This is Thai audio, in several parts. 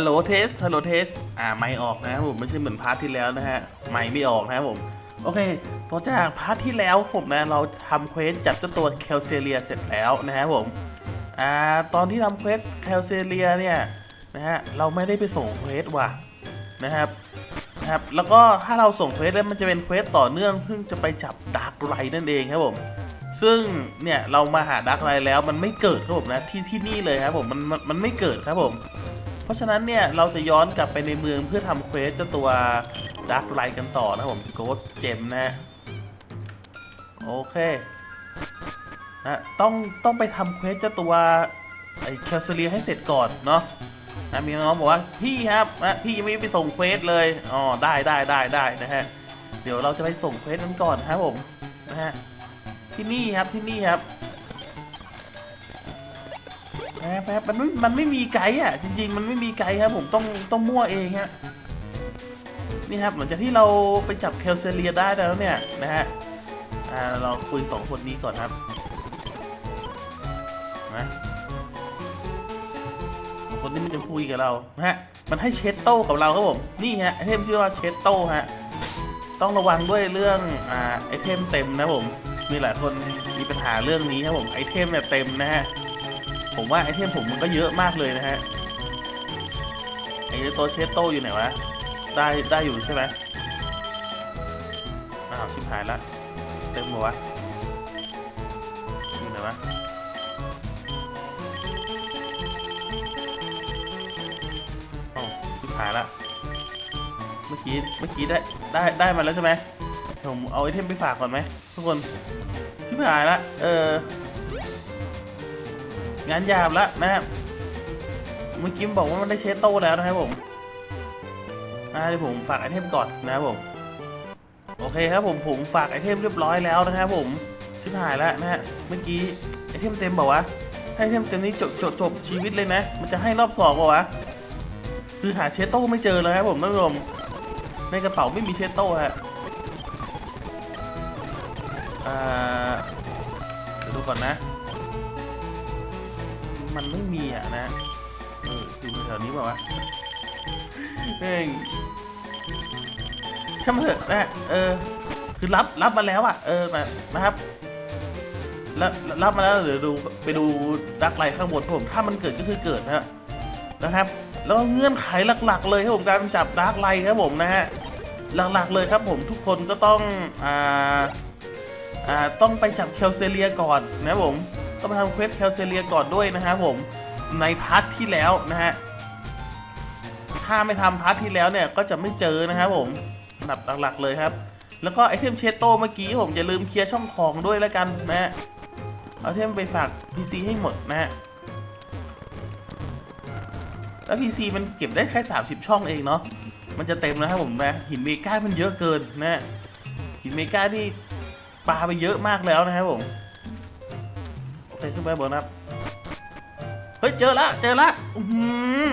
ฮัลโหลเทส ฮัลโหลเทส อ่า ไม่ออกนะครับผม ไม่ใช่เหมือนพาร์ทที่แล้วนะฮะ ไม่ไม่ออกนะครับผม โอเค ต่อจากพาร์ทที่แล้วผมนะ เราทำเควสจับเจ้าตัวแคลเซเลียเสร็จแล้วนะครับผม อ่า ตอนที่ทำเควสแคลเซเลียเนี่ยนะฮะ เราไม่ได้ไปส่งเควสว่ะนะครับนะครับ แล้วก็ถ้าเราส่งเควสแล้วมันจะเป็นเควสต่อเนื่องเพิ่งจะไปจับดาร์กไรนั่นเองครับผม ซึ่งเนี่ยเรามาหาดาร์กไรแล้วมันไม่เกิดครับผมนะที่ที่นี่เลยครับผม มันมันมันไม่เกิดครับผม เพราะฉะนั้นเนี่ยเราจะย้อนกลับไปในเมืองเพื่อทำเควสเจ้าตัวดาร์กไรกันต่อนะผม Ghost Gem นะฮะโอเคนะต้องต้องไปทำเควสเจ้าตัวไอ้แคลเซียให้เสร็จก่อนเนาะนะมีน้องบอกว่าพี่ครับนะพี่ยังไม่ไปส่งเควสเลยอ๋อได้ได้ได้ได้นะฮะเดี๋ยวเราจะไปส่งเควสนั้นก่อนครับผมนะฮะที่นี่ครับที่นี่ครับ แป๊บแป๊บมันไม่มันไม่มีไกด์อะ จริง ๆ มันไม่มีไกด์ครับ ผมต้องต้องมั่วเองฮะนี่ครับหลังจากที่เราไปจับเคลเซเลียได้แล้วเนี่ยนะฮะอ่าเราคุยสองคนนี้ก่อนครับนะคนนี้มันจะคุยกับเรานะฮะมันให้เชตโต้กับเราครับผมนี่ฮะไอเทมชื่อว่าเชตโต้ฮะต้องระวังด้วยเรื่องอ่าไอเทมเต็มนะผมมีหลายคนมีปัญหาเรื่องนี้ครับผมไอเทมเนี่ยเต็มนะฮะ ผมว่าไอเทมผมมันก็เยอะมากเลยนะฮะไอตัวเชสโตอยู่ไหนวะ ได้ได้อยู่ใช่ไหมอ้าชิบหายละ เต็มหมดวะอยู่ไหนวะโอ้ชิบหายละ เมื่อกี้เมื่อกี้ได้ได้ได้มาแล้วใช่ไหมผมเอาไอเทมไปฝากก่อนไหมทุกคนชิบหายละ เออ งานหยาบแล้วนะครับเมื่อกี้บอกว่ามันได้เชสโต้แล้วนะครับผมอ่าเดี๋ยวผมฝากไอเทมก่อนนะครับผม โอเคครับผมผมฝากไอเทมเรียบร้อยแล้วนะครับผมชิบหายแล้วนะฮะเมื่อกี้ไอเทมเต็มบอกว่าให้เทมเต็มนี้จบจบจบชีวิตเลยนะ มันจะให้รอบสองบอกวะ คือหาเชสโต้ไม่เจอเลยครับผมท่านผู้ชมในกระเป๋าไม่มีเชสโต้ฮะเดี๋ยวดูก่อนนะ มันไม่มีอะนะเอออยู่แถวนี้เปล่าวะเฮ้ยช่างมันเถอะนะเออ คือรับรับมาแล้วอะ เออนะนะครับแล้วรับมาแล้วเดี๋ยวดูไปดูดักไลท์ข้างบนผม ถ้ามันเกิดก็คือเกิดนะฮะนะครับ แล้วเงื่อนไขหลัก ๆ เลยครับผมการจับดักไลท์ครับผมนะฮะหลักๆเลยครับผมทุกคนก็ต้องอ่าอ่าต้องไปจับเคลเซเลียก่อนนะผม ต้องมาทำเควสแคลเซเลียก่อนด้วยนะครับผมในพาร์ทที่แล้วนะฮะถ้าไม่ทำพาร์ทที่แล้วเนี่ยก็จะไม่เจอนะครับผมอันดับหลักๆเลยครับ แล้วก็ไอเทมเชตโตเมื่อกี้ผมอย่าลืมเคลียร์ช่องของด้วยแล้วกันนะฮะเอาเทมไปฝาก PC ให้หมดนะฮะแล้ว PC มันเก็บได้แค่ 30 ช่องเองเนาะมันจะเต็มนะครับผมนะหินเมกามันเยอะเกินนะหินเมกาที่ปาไปเยอะมากแล้วนะครับผม โอเคขึ้นไปบนนะครับ เฮ้ย เจอละเจอละอือหือ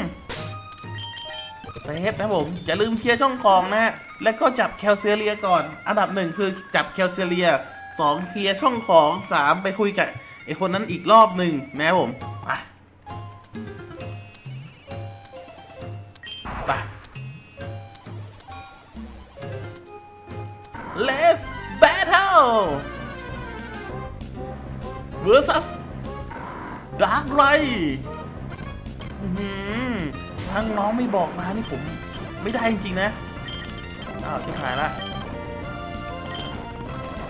เซฟนะผม อย่าลืมเคลียร์ช่องของนะ แล้วก็จับแคลเซียเลียก่อน อันดับหนึ่งคือจับแคลเซียเลียสองเคลียร์ช่องของสามไปคุยกับไอคนนั้นอีกรอบหนึ่งนะผมไปไป Let's battle versus ดาร์กไรทั้งน้องไม่บอกมานี่ผม ไม่ได้จริงๆนะ อ้าวชิบหายละ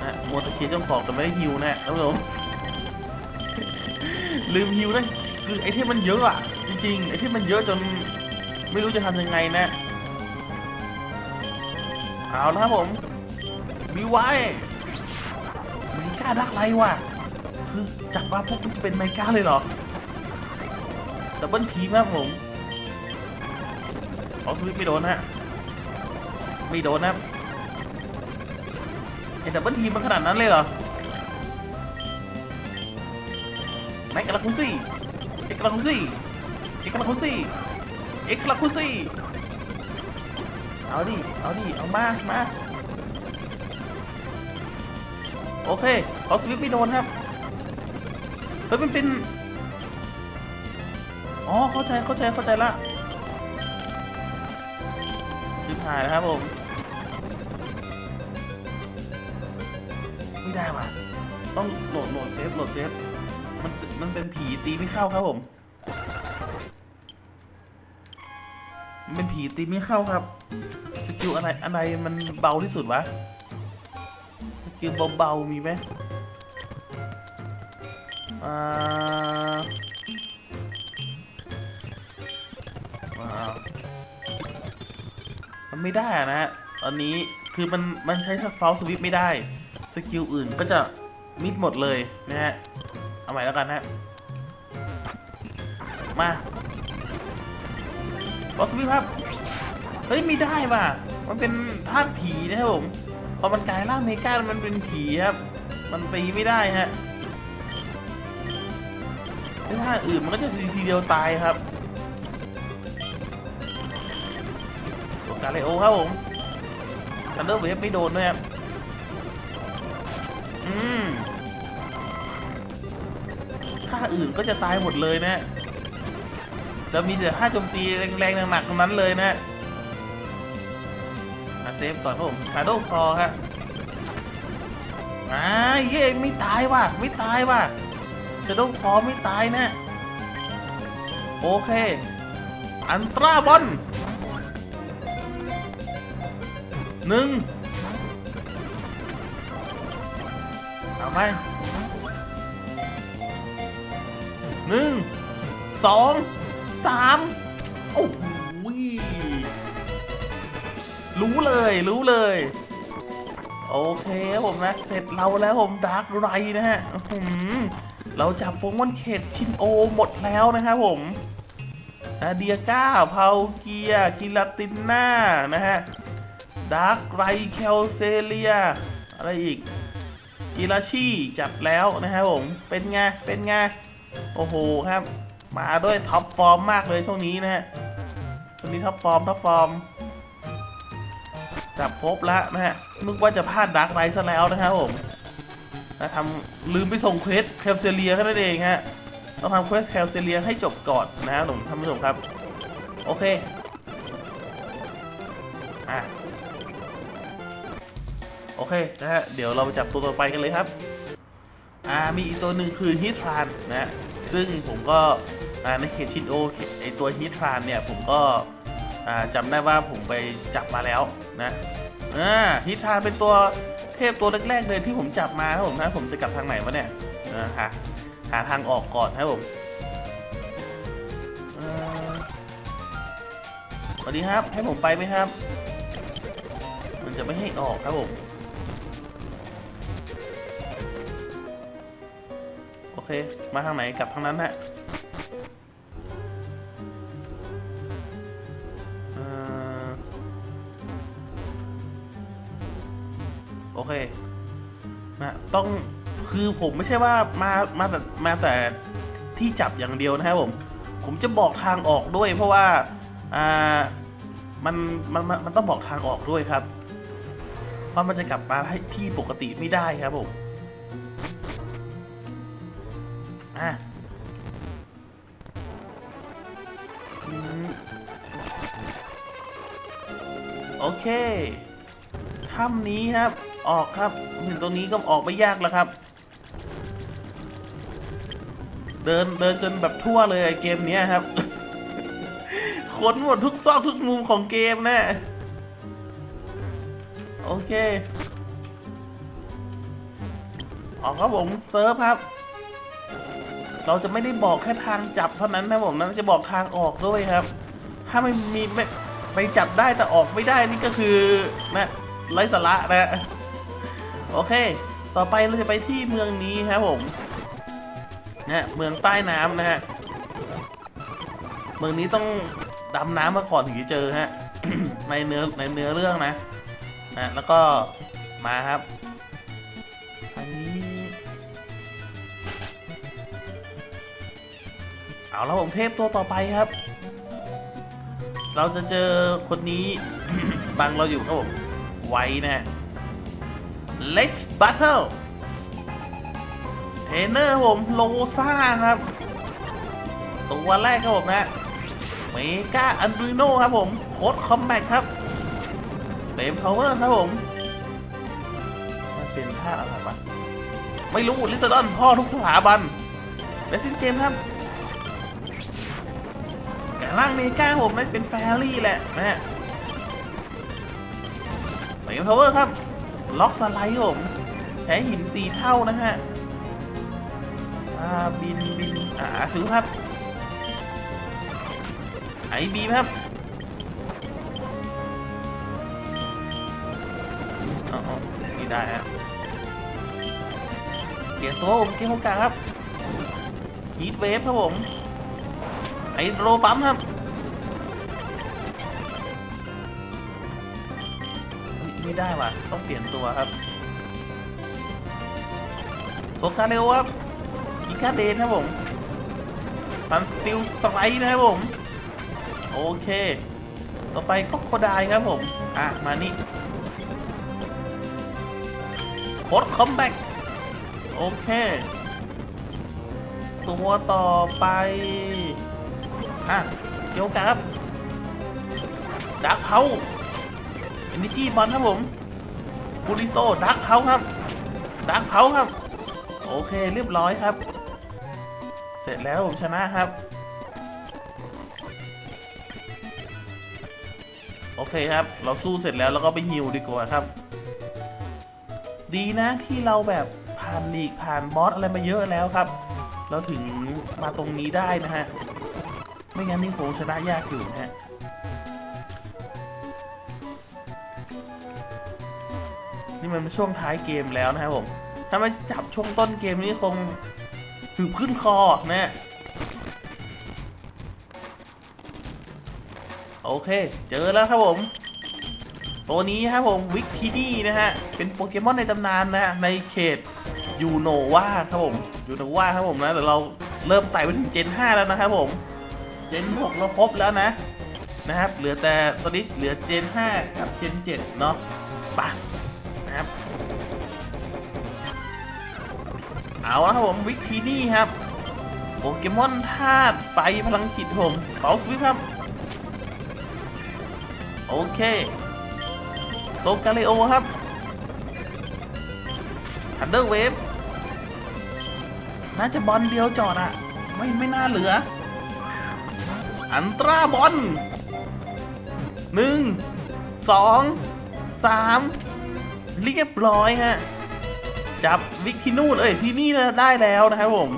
นะโมวตะเคียนจ้าของแต่ไม่ได้ฮิวนะท่านผู้ชมลืมฮิวนะคือไอเทมมันเยอะอะ จริงๆ ไอเทมมันเยอะจนไม่รู้จะทำยังไงนะ เอาละครับผม มีไว้ไมก้าดักไรว่ะ คือจับว่าพวกมันเป็นไมก้าเลยเหรอดับเบิลพีมากผมเอสวิตไม่โดนฮะไม่โดนนะไอ้ดับเบิลพีมันขนาดนั้นเลยเหรอไหนกระคุซี่เอกกระคุซี่เอกกระคุซี่เอกกระคุซี่เอาดิ เอาดิ เอามา มา โอเคเขาสวิตไม่โดนครับ ฮ้ยมันเป็น อ๋อ เข้าใจ เข้าใจ เข้าใจละชิบหายนะครับผม ไม่ได้ว่ะ ต้องโหลด โหลดเซฟ โหลดเซฟ มัน มันเป็นผีตีไม่เข้าครับผม มันเป็นผีตีไม่เข้าครับสกิลอะไร อะไรมันเบาที่สุดวะสกิลเบาๆมีไหม อ่ามันไม่ได้อะนะฮะตอนนี้คือมันมันใช้สฟลสวิปไม่ได้ สกิลอื่นก็จะมิดหมดเลยนะฮะ เอาใหม่แล้วกันฮะ มาบอสวิปครับ เฮ้ยไม่ได้ว่ะ มันเป็นธาตุผีนะครับผม พอมันกลายร่างเมกามันเป็นผีครับ มันตีไม่ได้ฮะ ถ้าท่าอื่นมันก็จะทีเดียวตายครับตัวกาเลโอครับผมทันเดอร์เวฟไม่โดนด้วยครับอืมท่าอื่นก็จะตายหมดเลยนะจะมีแต่ท่าโจมตีแรงๆหนักๆตรงนั้นเลยนะมาเซฟก่อนครับผมชาโดว์คอครับอ่าเย้ไม่ตายว่ะ ไม่ตายว่ะ ชาโดว์คอไม่ตายแนะโอเค อันตราบอลหนึ่งเอาไปหนึ่งสองสามโอ้โหรู้เลยรู้เลย โอเคผมนะ เสร็จเราแล้วผมดาร์กไรนะฮะหือเราจับโปเกมอนเขตชินโอหมดแล้วนะครับผมนะเดียก้าเพาเกีย กิลาตินน่านะฮะ ดาร์กไรเคลเซเลีย อะไรอีก กิราชีจับแล้วนะครับผม เป็นไง เป็นไง โอ้โหครับ มาด้วยท็อปฟอร์มมากเลยช่วงนี้นะฮะ ช่วงนี้ท็อปฟอร์ม ท็อปฟอร์ม จับครบแล้วนะฮะนึกว่าจะพลาดดักไรซะแล้วนะครับผมนะทำลืมไปส่งเควสแคลเซเลียแค่นั้นเองฮะต้องทำเควสแคลเซเลียให้จบก่อนนะฮะผมท่านผู้ชมครับ โอเคอะโอเคนะฮะเดี๋ยวเราไปจับตัวต่อไปกันเลยครับอ่ามีอีกตัวหนึ่งคือฮิตทรานนะฮะซึ่งผมก็อ่าในเขตชินโอไอตัวฮิตทรานเนี่ยผมก็ จำได้ว่าผมไปจับมาแล้วนะอ่าฮิตทรานเป็นตัวเทพตัวแรกๆเลยที่ผมจับมาครับผมนะผมจะกลับทางไหนวะเนี่ยหาหาทางออกก่อนครับผมสวัสดีครับ ให้ผมไปไหมครับ มันจะไม่ให้ออกครับผม โอเค มาทางไหนกลับทางนั้นฮะ โอเคนะต้องคือผมไม่ใช่ว่ามามาแต่มาแต่ที่จับอย่างเดียวนะครับผม ผมจะบอกทางออกด้วย เพราะว่าอ่ามันมันมันมันต้องบอกทางออกด้วยครับเพราะมันจะกลับมาให้ที่ปกติไม่ได้ครับผมอะอืมโอเคถ้ำนี้ครับ ออกครับเห็นตรงนี้ก็ออกไม่ยากแล้วครับ เดินเดินจนแบบทั่วเลยไอเกมเนี้ยครับ ค้นหมดทุกซอกทุกมุมของเกมนะโอเค ออกครับผมเซิร์ฟครับ เราจะไม่ได้บอกแค่ทางจับเท่านั้นนะผมนะจะบอกทางออกด้วยครับ ถ้าไม่มีไม่ไปจับได้แต่ออกไม่ได้นี่ก็คือนะไร้สาระนะ โอเค ต่อไปเราจะไปที่เมืองนี้ครับผมนะเมืองใต้น้ำนะฮะ เมืองนี้ต้องดำน้ำมาก่อนถึงจะเจอฮะ ในเนื้อในเนื้อเรื่องนะนะแล้วก็มาครับ อันนี้ เอาแล้วผมเทพตัวต่อไปครับ เราจะเจอคนนี้ บังเราอยู่ครับผมไว้นะ Let's Battle เทรนเนอร์ผมโลซ่าครับ ตัวแรกครับผมนะเมกาอันดริโนครับผมโคดคอมแบทครับเฟมพาวเวอร์ครับผม มันเป็นท่าอะไรวะไม่รู้ลิซดอนพ่อทุกสถาบันเบสซินเจมครับแกร่างเมกาผมนั่นเป็นแฟรี่แหละนะฮะเฟมพาวเวอร์ครับ ล็อกสไลด์ผมใช้หินสีเท่านะฮะบินบินอ่าซื้อครับไอบีครับอาเอนี่ได้ฮะเปลี่ยนตัวผมเกมโอกาสครับฮีทเวฟครับผมไอโรปั๊มครับไม่ได้ว่ะ ต้องเปลี่ยนตัวครับโซกาเร็วครับอีกาเดนครับผมซันสติลสไตร์นะครับผม โอเค ต่อไปก็โคดายครับผม อะ มานี่โคดคอมแบ็กโอเค ตัวต่อไป อะเกี่ยวกับดักเฮาเอนิจีบอลครับผม บูริโต้ดักเฮาครับ ดักเฮาครับ โอเคเรียบร้อยครับ เสร็จแล้วผมชนะครับ โอเคครับ เราสู้เสร็จแล้วเราก็ไปฮิวดีกว่าครับ ดีนะที่เราแบบผ่านลีกผ่านบอสอะไรมาเยอะแล้วครับ เราถึงมาตรงนี้ได้นะฮะ ไม่งั้นนี่คงชนะยากอยู่นะฮะ นี่มันเป็นช่วงท้ายเกมแล้วนะครับผม ถ้าไม่จับช่วงต้นเกมนี้คงถืบขึ้นคอนะโอเค เจอแล้วครับผม ตัวนี้ครับผมวิกทีดี้นะฮะ เป็นโปเกมอนในตำนานนะฮะในเขตยูโนวาครับผมยูโนวาครับผมนะแต่เราเริ่มไต่ไปถึงเจน 5 แล้วนะครับผม เจน 6 เราครบแล้วนะ นะครับ เหลือแต่ตอนนี้เหลือเจน 5 กับเจน 7 เนาะไปะ เอาละครับผมวิกทีนี่ครับโปเกมอนธาตุไฟพลังจิตผมเป่าสวิปครับ โอเคโซกาเลโอครับทันเดอร์เวฟน่าจะบอลเดียวจอดอะไม่ไม่น่าเหลือ อันตราบอลหนึ่งสองสามเรียบร้อยฮะ จับวิกที่นู่นเอ้ยที่นี่ได้แล้วนะครับผม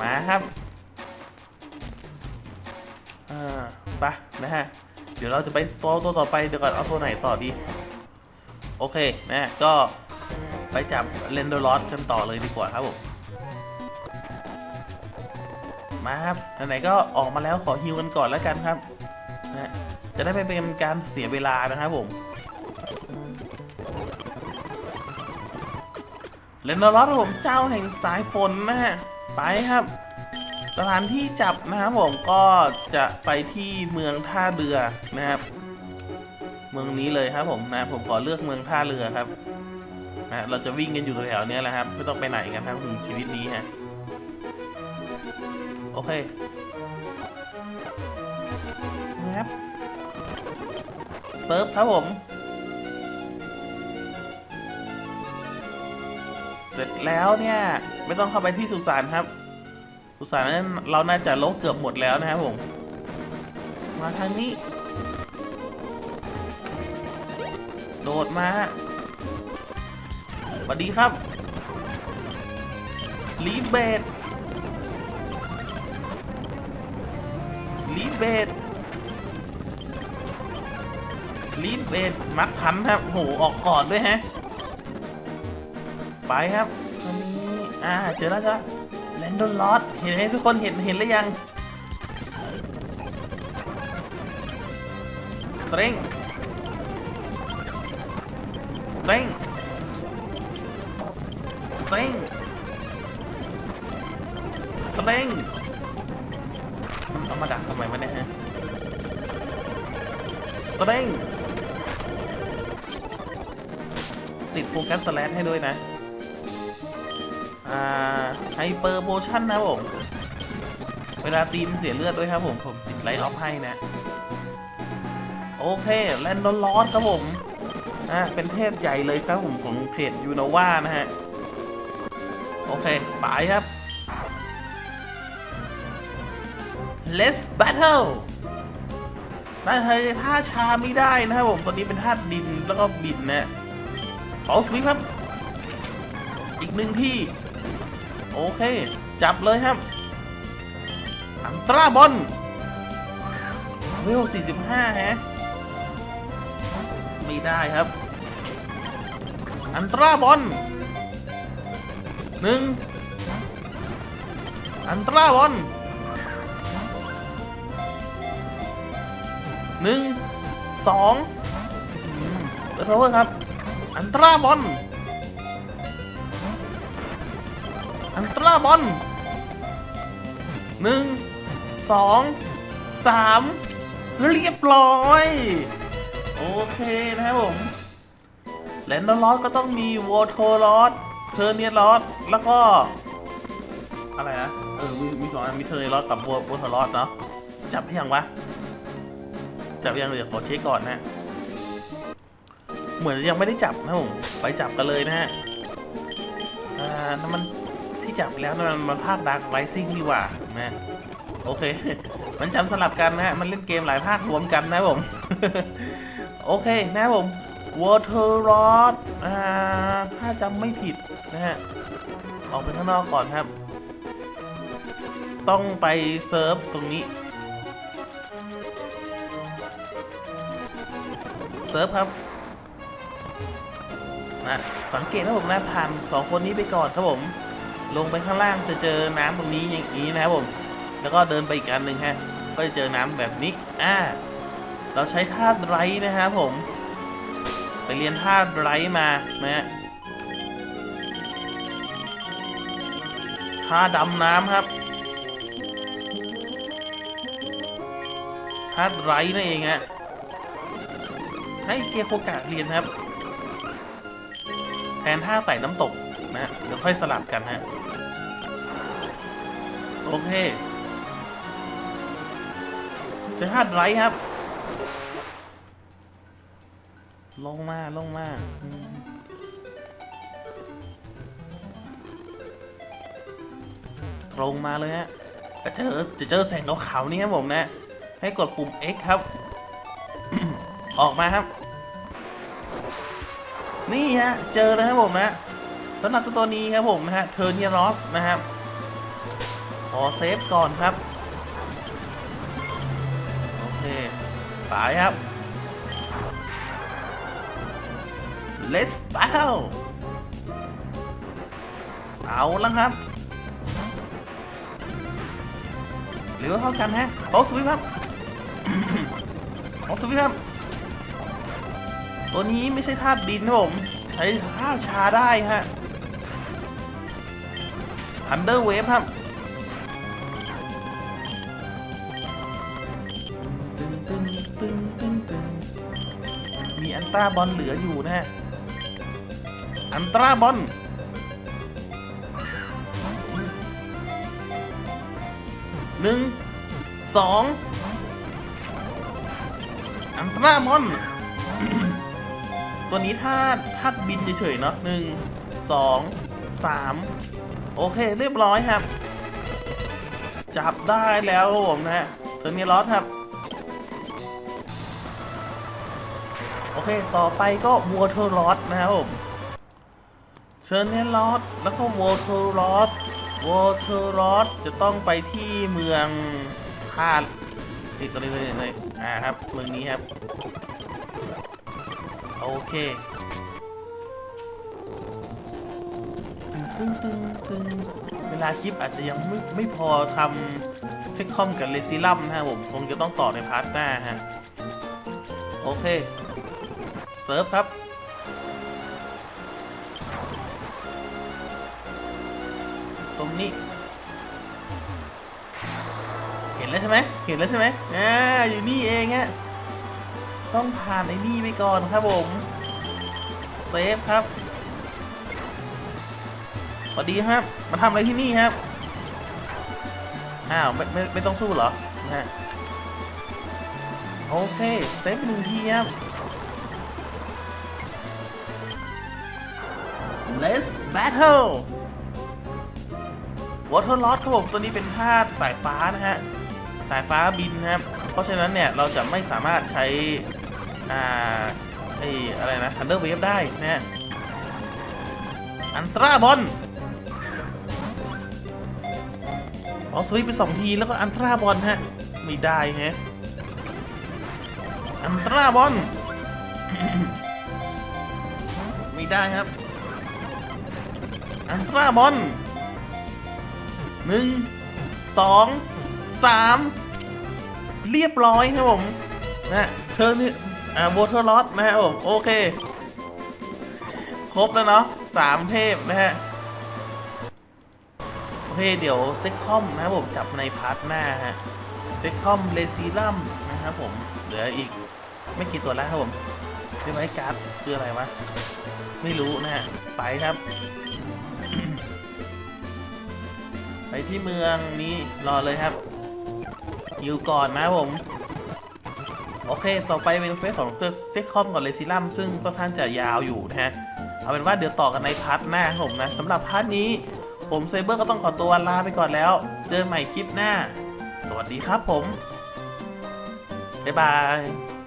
มาครับอ่าไปนะฮะ เดี๋ยวเราจะไปตัวตัวต่อไปเดี๋ยวก่อนเอาตัวไหนต่อดี โอเคนะก็ไปจับเรนโดลอสกันต่อเลยดีกว่าครับผมมาครับไหนๆก็ออกมาแล้วขอฮิวกันก่อนแล้วกันครับนะจะได้ไม่เป็นการเสียเวลานะครับผม เลนโดลอสผมเจ้าแห่งสายฝนนะฮะ ไปครับ สถานที่จับนะครับผมก็จะไปที่เมืองท่าเรือนะครับ เมืองนี้เลยครับผมนะผมขอเลือกเมืองท่าเรือครับนะเราจะวิ่งกันอยู่แถวๆนี้แหละครับ ไม่ต้องไปไหนกันครับถึงชีวิตนี้ฮะโอเคครับเซิร์ฟครับผม สร็จแล้วเนี่ย ไม่ต้องเข้าไปที่สุสานครับ สุสานนั้นเราน่าจะลบเกือบหมดแล้วนะครับผม มาทางนี้ โดดมาสวัสดีครับลีเบดลีเบดลีเบดมัดพันครับโหออกก่อนด้วยฮะ ไปครับตอนนี้อ่าเจอแล้วจ้ะแลนดอนลอสเห็นไหมทุกคนเห็นเห็นหรือยังสตริงสตริงสตริงสตริงมันเอามาดักทำไมวะเนี่ยฮะสตริงติดโฟกัสสแลชให้ด้วยนะ อ่าไฮเปอร์โพชั่นนะผม เวลาตีนเสียเลือดด้วยครับผม ผมติดไลท์ออฟให้นะ โอเคแลนดอนลอสครับผม อะเป็นเทพใหญ่เลยครับผมของเขตยูโนวานะฮะ โอเคไปครับ let's battle น่าเธอท่าชาไม่ได้นะครับผม ตอนนี้เป็นท่าดินแล้วก็บินนะเป่าสวิปครับ อีกหนึ่งที่ โอเค จับเลยครับ อันตราบอลเวล45 ฮะ ไม่ได้ครับ อันตราบอลหนึ่งอันตราบอลหนึ่งสองเปิดพาวเร์ครับ อันตราบอล อันตราบอลหนึ่งสองสามเรียบร้อย โอเคนะครับผมแลนดอนลอสก็ต้องมีวอโทลอสเทอร์เนียลอสแล้วก็ อะไรนะ เออ มีมีสองอันมีเทอร์เนียลอสกับวอโทลอสเนาะจับยังวะ จับยังเดี๋ยวขอเช็คก่อนนะ เหมือนยังไม่ได้จับนะผมไปจับกันเลยนะฮะอ่านั่นมัน จับไปแล้วนั่นมันมันภาคดักไรซิ่งดีกว่านะโอเค มันจำสลับกันนะฮะ มันเล่นเกมหลายภาครวมกันนะผม โอเคนะครับผม Water Rod อ่าถ้าจำไม่ผิดนะฮะ ออกไปข้างนอกก่อนครับ ต้องไปเซิร์ฟตรงนี้ เซิร์ฟครับนะสังเกตนะผมนะผ่านสองคนนี้ไปก่อนครับผม ลงไปข้างล่างจะเจอน้ำตรงนี้อย่างนี้นะครับผม แล้วก็เดินไปอีกอันหนึ่งฮะ ก็จะเจอน้ำแบบนี้ อ่า เราใช้ท่าไรนะครับผม ไปเรียนท่าไรมานะฮะท่าดำน้ำครับท่าไรนั่นเองฮะ ให้เกียร์โคกะเรียนครับ แทนท่าไต่น้ำตกนะฮะเดี๋ยวค่อยสลับกันฮะ โอเค ใช้ท่าไรครับ ลงมา ลงมาตรงมาเลยฮะจะเจอจะเจอแสงนกขาวนี่ครับผมนะ ให้กดปุ่ม X ครับ ออกมาครับ นี่ฮะ เจอแล้วครับผมนะสำหรับตัวนี้ครับผมนะฮะเทอร์เนียรอสนะครับ อเซฟก่อนครับ โอเคไปครับ Let's battle เอาแล้วครับหรือว่าเท่ากันฮะโต๊ะสวิปครับโต๊ะสวิปครับ ตัวนี้ไม่ใช่ธาตุดินครับผม ใช้ธาตุชาได้ฮะ Thunder Wave ครับ ตราบอลเหลืออยู่นะฮะ อันตราบอลหนึ่งสองอันตราบอลตัวนี้ถ้าถ้าบินเฉยๆเนาะหนึ่งสองสามโอเคเรียบร้อยครับ จับได้แล้วครับผมนะฮะเทอร์เนียลอสครับ โอเค ต่อไปก็วัวเทอร์ลอสนะครับผมเชอร์เนลอสแล้วก็วัวเทอร์ลอสวัวเทอร์ลอสจะต้องไปที่เมืองพาดติดตัวนี้เลยเลยอ่าครับ เมืองนี้ครับ โอเคตึงตึงตึงเวลาคลิปอาจจะยังไม่ไม่พอทำเซ็กคอมกับเลซิลัมนะครับผมคงจะต้องต่อในพาร์ทหน้าฮะ โอเค เซิร์ฟครับ ตรงนี้ เห็นแล้วใช่ไหมเห็นแล้วใช่ไหมอ่าอยู่นี่เองฮะต้องผ่านไอ้นี่ไปก่อนครับผมเซฟครับสวัสดีครับ มาทำอะไรที่นี่ครับ อ้าวไม่ไม่ไม่ต้องสู้เหรอนะฮะโอเค เซฟหนึ่งทีครับ battle Water Lord ครับผมตัวนี้เป็นธาตุสายฟ้านะฮะ สายฟ้าบินนะครับ เพราะฉะนั้นเนี่ย เราจะไม่สามารถใช้ อ่าไออะไรนะ Thunder Wave ได้นะฮะ อันตราบอลออสวิปไปสองที แล้วก็อันตราบอลฮะ ไม่ได้ฮะ อันตราบอลไม่ได้ครับ อันตราบอลหนึ่งสองสามเรียบร้อยครับผมนะเธอนี่อ่าโบเทอร์ลอสนะครับผม โอเค ครบแล้วเนาะสามเทพนะฮะโอเค เดี๋ยวเซ็กคอมนะครับผม จับในพาร์ทหน้าฮะเซ็กคอมเลซีลัมนะครับผม เหลืออีกไม่กี่ตัวแล้วครับผมเรียกว่าไอ้การ์ดคืออะไรวะ ไม่รู้นะฮะ ไปครับ ไปที่เมืองนี้รอเลยครับอยู่ก่อนนะผม โอเค ต่อไปเป็นเฟสของเซ็กคอมกับเลยซิลัมซึ่งค่อนข้างจะยาวอยู่นะฮะ เอาเป็นว่าเดี๋ยวต่อกันในพาร์ทหน้าผมนะสำหรับพาร์ทนี้ ผมเซเบอร์ก็ต้องขอตัวลาไปก่อนแล้ว เจอกันใหม่คลิปหน้า สวัสดีครับผม บ๊ายบาย